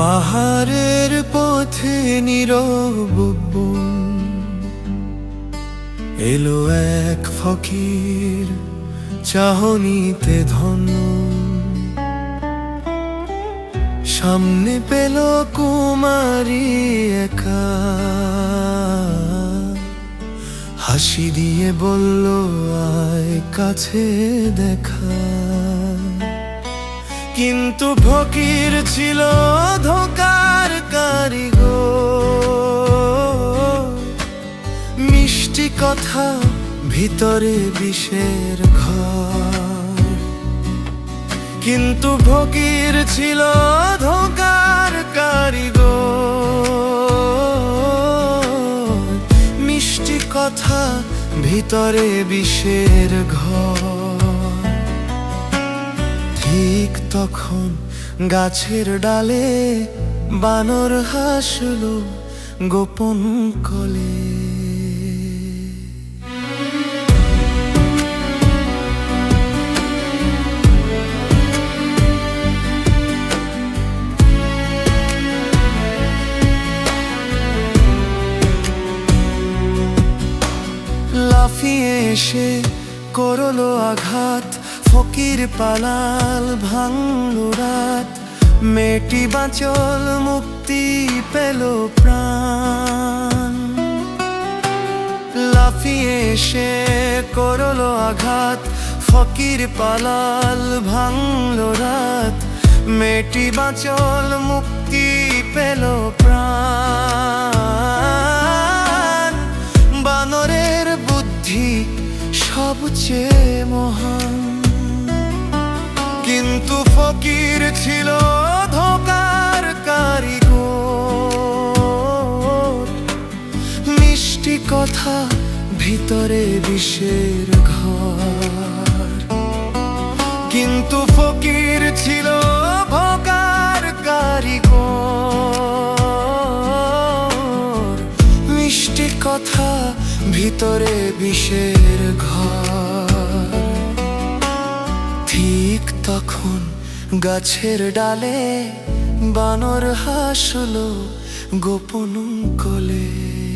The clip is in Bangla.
পাহাড়ের পথে নীরব। এলো এক ফকির চাহনিতে ধন সামনে পেল কুমারী একা। হাসি দিয়ে বলল, আয় কাছে দেখা। কিন্তু ফকির ছিল ধোকার কারিগর। মিষ্টি কথা ভিতরে বিষের ঘর। কিন্তু ফকির ছিল ধোকার কারিগর। মিষ্টি কথা ভিতরে বিষের ঘর। ঠিক তখন গাছের ডালে বানর হাসলো গোপন কলে। লাফিয়ে এসে করল আঘাত ফকির পালাল ভাঙলো রাত। মেয়েটি বাঁচল, মুক্তি পেল প্রাণ। লাফিয়ে এসে করল আঘাত। ফকির পালাল ভাঙলো রাত। মেয়েটি বাঁচল, মুক্তি পেল প্রাণ। বানরের বুদ্ধি সবচেয়ে মহান। কিন্তু ফকির ছিল ধোকার কারিগর। মিষ্টি কথা ভিতরে বিষের ঘর। কিন্তু ফকির ছিল ভোকার কারিগর। মিষ্টি কথা ভিতরে বিষের ঘর। তখন গাছের ডালে বানর হাসলো গোপন কলে